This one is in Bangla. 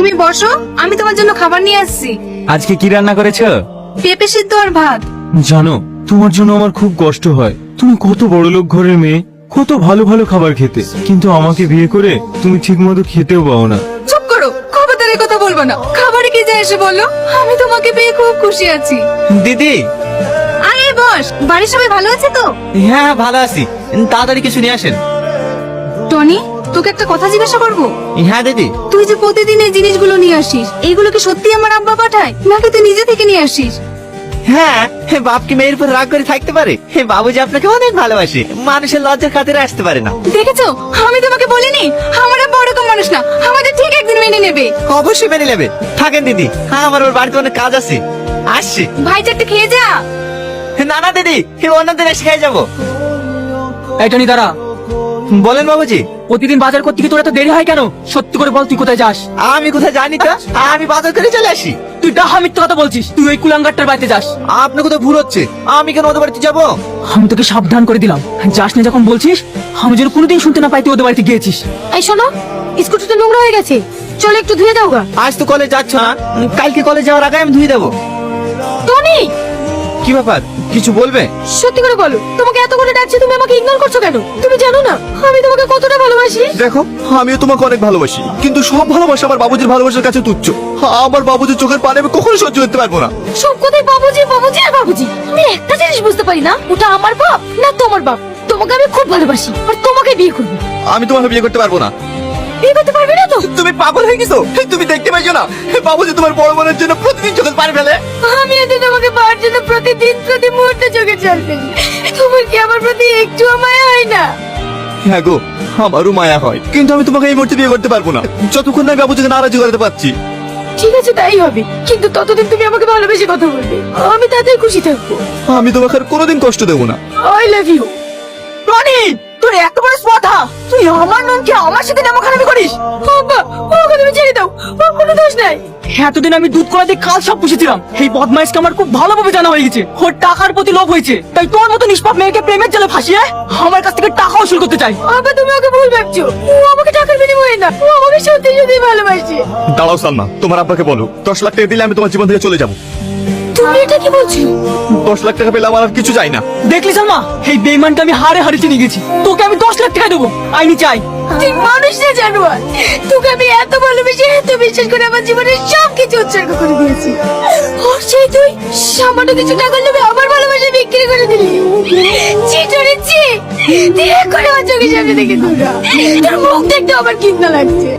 তুমি বসো আমি তোমার জন্য খাবার নিয়ে আসছি। আজকে কি রান্না করেছ? পেঁপে সিদ্ধ আর ভাত। জানো তোমার জন্য আমার খুব কষ্ট হয়। তুমি কত বড় লোক ঘরের মেয়ে কত ভালো ভালো খাবার খেতে। কিন্তু আমাকে বিয়ে করে তুমি ঠিক মতো খেতেও পাও না। চুপ করো খবরদার এই কথা বলব না। খাবারে কি যায় এসে বলো আমি তোমাকে পেয়ে খুব খুশি আছি। দিদি! আরে বস বাড়ির সবাই ভালো আছে তো? হ্যাঁ ভালো আছি। তাড়াতাড়ি কিছু নিয়ে আসেন। টনি তোকে একটা কথা জিজ্ঞাসা করব? হ্যাঁ দিদি। তুই যে প্রতিদিন এই জিনিসগুলো নিয়ে আসিস এইগুলো কি সত্যি আমার আব্বা পাঠায় নাকি তুই নিজে থেকে নিয়ে আসিস? হ্যাঁ হে বাপ কি মেয়ের উপর রাগ করে থাকতে পারে? হে বাবুজি আপনাকে অনেক ভালোবাসে মানুষের লজ্জার খাতিরে আসতে পারে না। দেখেছ? আমি তোমাকে বলিনি আমার আব্বা ওরকম মানুষ না আমাদের ঠিক একদিন মেনে নেবে। অবশ্যই মেনে নেবে। থাকেন দিদি হ্যাঁ আমার ওর বাড়িতে অনেক কাজ আছে। আসছি। ভাই চারটে খেয়ে যা। না না দিদি হে অন্যদিন এসে খেয়ে যাব। এই টনি দাঁড়া। বলেন বাবুজি। প্রতিদিন বাজার করতে গিয়ে তোর এত দেরি হয় কেন? সত্যি করে বল তুই কোথায় যাস? আমি কোথায় জানি তো? আমি বাজার করে চলে আসি। তুই ডাহা মিথ্যা কথা বলছিস। তুই ওই কুলাঙ্গারটার বাড়িতে যাস। আপনার কোথাও ভুল হচ্ছে। আমি কেন ওদের বাড়িতে যাব? আমি তোকে সাবধান করে দিলাম। যাস না যখন বলছিস আমি যেন কোনোদিন শুনতে না পাই তুই ওদের বাড়িতে গিয়েছিস। এই শোনো স্কুটিটা নোংরা হয়ে গেছে। চলো একটু ধুয়ে দাও গা। আজ তো কলেজ যাচ্ছ না। কালকে কলেজ যাওয়ার আগে আমি ধুয়ে দেবো। কি ব্যাপার? কিছু বলবে? সত্যি করে বলো তোমাকে এত করে ডাকছি তুমি আমাকে ইগনোর করছ কেন? তুমি জানো না আমি তোমাকে কতটা ভালোবাসি? দেখো আমিও তোমাকে অনেক ভালোবাসি কিন্তু সব ভালোবাসা আমার বাবুজির ভালোবাসার কাছে তুচ্ছ। আমার বাবুজির চোখের পানি আমি কখনো সহ্য করতে পারব না। সব কথাই বাবুজি বাবুজি আর বাবুজি। আমি একটা জিনিস বুঝতে পারি না ওটা আমার বাপ না তোমার বাপ? তোমাকে আমি খুব ভালোবাসি আর তোমাকে বিয়ে করব। আমি তোমাকে বিয়ে করতে পারব না। বিয়ে করতে পারবে না তো? তুমি পাগল হয়ে গেছো? তুমি দেখতে পাইছো না? বাবুজি তোমার বড় বোনের জন্য প্রতিদিন প্রতিদিন প্রতি মুহূর্তে চোখে তোমার কি আমার প্রতি একটু মায়া হয় না? হ্যাঁ গো আমারও মায়া হয়। কিন্তু আমি তোমাকে এই মুহূর্তে বিয়ে করতে পারব না। যতক্ষণ না আমি বাবুজিকে নারাজি করতে পারছি। ঠিক আছে তাই হবে। কিন্তু ততদিন তুমি আমাকে ভালোবেসে কথা বলবে। আমি তাতে খুশি থাকব। আমি তোমাকে আর কোনোদিন কষ্ট দেবো না। আই লাভ ইউ টনি তোর এত বড় স্পর্ধা। তুই আমার নামকে আমার সাথে নাম খারাপি করিস বাবা ওকে তুমি ছেড়ে দাও। ওর কোনো দোষ নাই। এতদিন আমি দুধ কলা দিয়ে কাল সব পুষেছিলাম। এই বদমাইশকে আমার খুব ভালোভাবে জানা হয়ে গেছে। ওর টাকার প্রতি লোভ হয়েছে। তাই তোর মতো নিষ্পাপ মেয়েকে প্রেমের জালে ফাঁসিয়ে আমার কাছ থেকে টাকা উসুল করতে চাই। বাবা তুমি ওকে ভুল ভাবছ। ও আমাকে টাকার বিনিময়ে না ও আমাকে সত্যি সত্যি ভালোবাসে। দাঁড়াও সালমা তোমার আব্বাকে বলো। দশ লাখ টাকা দিলে আমি তোমার জীবন থেকে চলে যাব। তুমি এটা কি বলছো? দশ লাখ টাকা পেলে আমার আর কিছু চাই না। দেখলি সালমা? এই বেইমানকে আমি হারে হারে চিনে গেছি। তোকে আমি দশ লাখ টাকা দেবো। আইনি চাই। তুই মানুষ না জানোয়ার। তোকে আমি এত এত বিশ্বাস করে আমার জীবনের সব কিছু উৎসর্গ করে দিয়েছি। ওর সেই তুই সামান্য কিছু টাকা করলে আমার ভালোবাসা বিক্রি করে দিলি। চিটরে চি দেখ করে আমার চোখের সামনে দেখে তোরা তোর মুখ দেখতে আমার কিন্না লাগছে।